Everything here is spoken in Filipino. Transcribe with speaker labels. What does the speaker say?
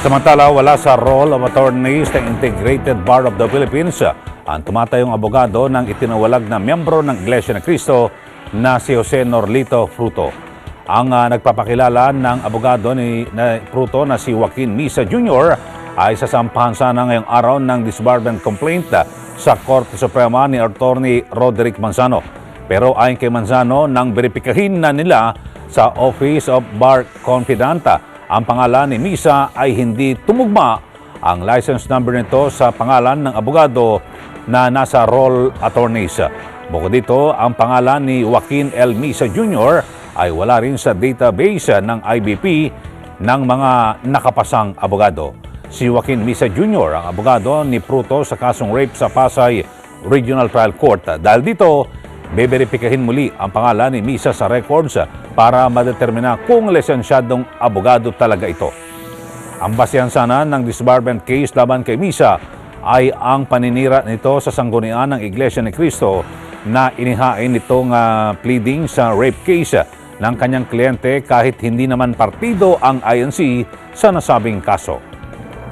Speaker 1: Samantala, wala sa role of attorneys ng Integrated Bar of the Philippines ang tumatayong abogado ng itinawalag na miyembro ng Iglesia ni Cristo na si Jose Norlito Fruto. Ang ah, nagpapakilala ng abogado ni na Fruto na si Joaquin Misa Jr. ay sasampahan sana ngayong araw ng disbarment complaint ah, sa Korte Suprema ni Attorney Roderick Manzano. Pero ayon kay Manzano, nang beripikahin na nila sa Office of Bar Confidanta, ang pangalan ni Misa ay hindi tumugma ang license number nito sa pangalan ng abogado na nasa roll attorneys. Bukod dito, ang pangalan ni Joaquin L. Misa Jr. ay wala rin sa database ng IBP ng mga nakapasang abogado. Si Joaquin Misa Jr. ang abogado ni Pruto sa kasong rape sa Pasay Regional Trial Court. Dahil dito, beberipikahin muli ang pangalan ni Misa sa records para madetermina kung lisensyadong abogado talaga ito. Ang basihan sana ng disbarment case laban kay Misa ay ang paninira nito sa sanggunian ng Iglesia ni Cristo na inihain nitong ah, pleading sa rape case ng kanyang kliyente kahit hindi naman partido ang INC sa nasabing kaso.